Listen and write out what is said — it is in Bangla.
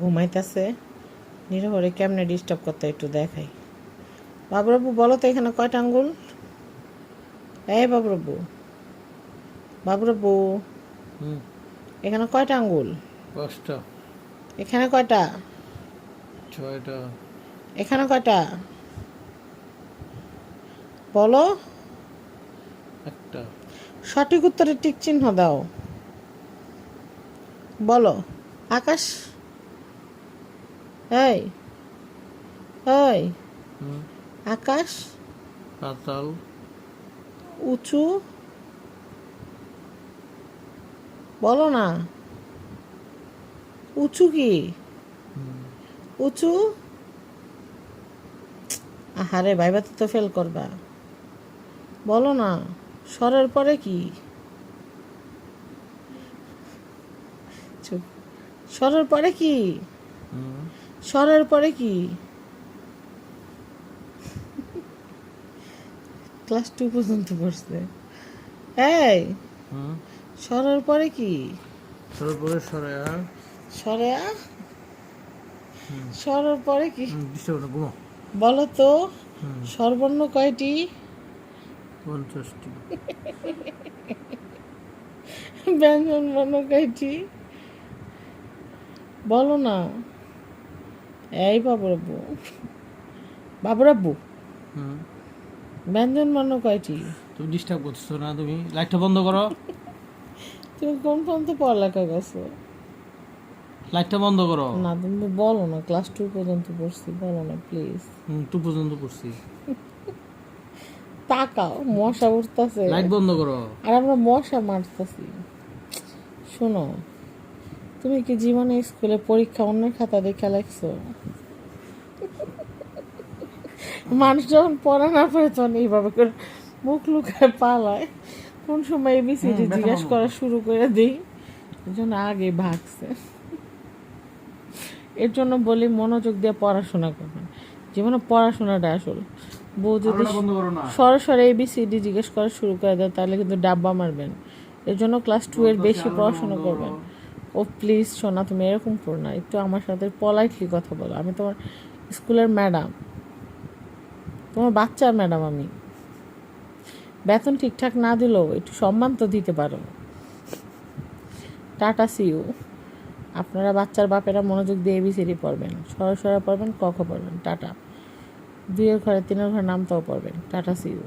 ঘুমাইতেছে। নিরহরে কেমনে ডিস্টার্ব করতে একটু দেখাই। বাবুরাবু বলো তো এখানে কয়টা আঙ্গুল? এই বাবুরাবু বাবুরাবু হুম। এখানে কয়টা আঙ্গুল? পাঁচটা। এখানে কয়টা? ছয়টা। এখানে কয়টা? বলো। একটা। সঠিক উত্তরে টিক চিহ্ন দাও। বলো। আকাশ? এই এই আকাশ পাতাল। উঁচু। বলো না। উঁচু কি? উঁচু? আহারে ভাইবাতে তো ফেল করবা। বলো না স্বরের পরে কি? চুপ। স্বরের পরে কি? হুম স্বরের পরে কি? ক্লাস টু পর্যন্ত পড়ছে। এই হুম? স্বরের পরে কি? তারপরে সরে আর স্বরে আ স্বরের পরে কি? বলো তো সর্বর্ণ কয়টি? পঞ্চাশটি। ব্যঞ্জন বর্ণ কয়টি? বলো না। এই বাবুরাব্বু। বাবুরাব্বু? ব্যঞ্জন বর্ণ কয়টি? তুমি ডিস্টার্ব করছ না তুমি? লাইটটা বন্ধ করো। তুমি কোন পর্যন্ত পড়ালেখা করছ? লাইটটা বন্ধ করো। না তুমি বলো না ক্লাস টু পর্যন্ত পড়ছি বলো না প্লিজ টু পর্যন্ত পড়ছি। তাকাও মশা উঠতেছে। লাইট বন্ধ করো। আর আমরা মশা মারতেছি। শোনো তুমি কি জীবনে স্কুলে পরীক্ষা অন্যের খাতা দেখে লাগছো মানুষ যখন পড়া না পড়ে তখন এইভাবে করে মুখ লুকায় পালায়। কোন সময় এবিসিডি জিজ্ঞেস করা শুরু করে দিই জন্য আগে ভাগছে। এর জন্য বলি মনোযোগ দিয়ে পড়াশোনা করবেন জীবনে পড়াশোনাটা আসল। বউ যদি সরাসরি এবিসিডি জিজ্ঞেস করা শুরু করে দেয় তাহলে কিন্তু ডাব্বা মারবেন। এর জন্য ক্লাস টু এর বেশি পড়াশোনা করবেন। ও, প্লিজ শোনা তুমি এরকম করো না। একটু আমার সাথে পলাইটলি কথা বলো। আমি তোমার স্কুলের ম্যাডাম। তোমার বাচ্চার ম্যাডাম আমি। বেতন ঠিকঠাক না দিলেও একটু সম্মান তো দিতে পারো। টাটা সিউ আপনারা বাচ্চার বাপেরা মনোযোগ দিয়ে এবিসিডি পড়বেন। সরাসরি পড়বেন, ক খ পড়বেন। টাটা। দুইয়ের ঘরে, তিনের ঘরে নামটাও পড়বেন। Tata see you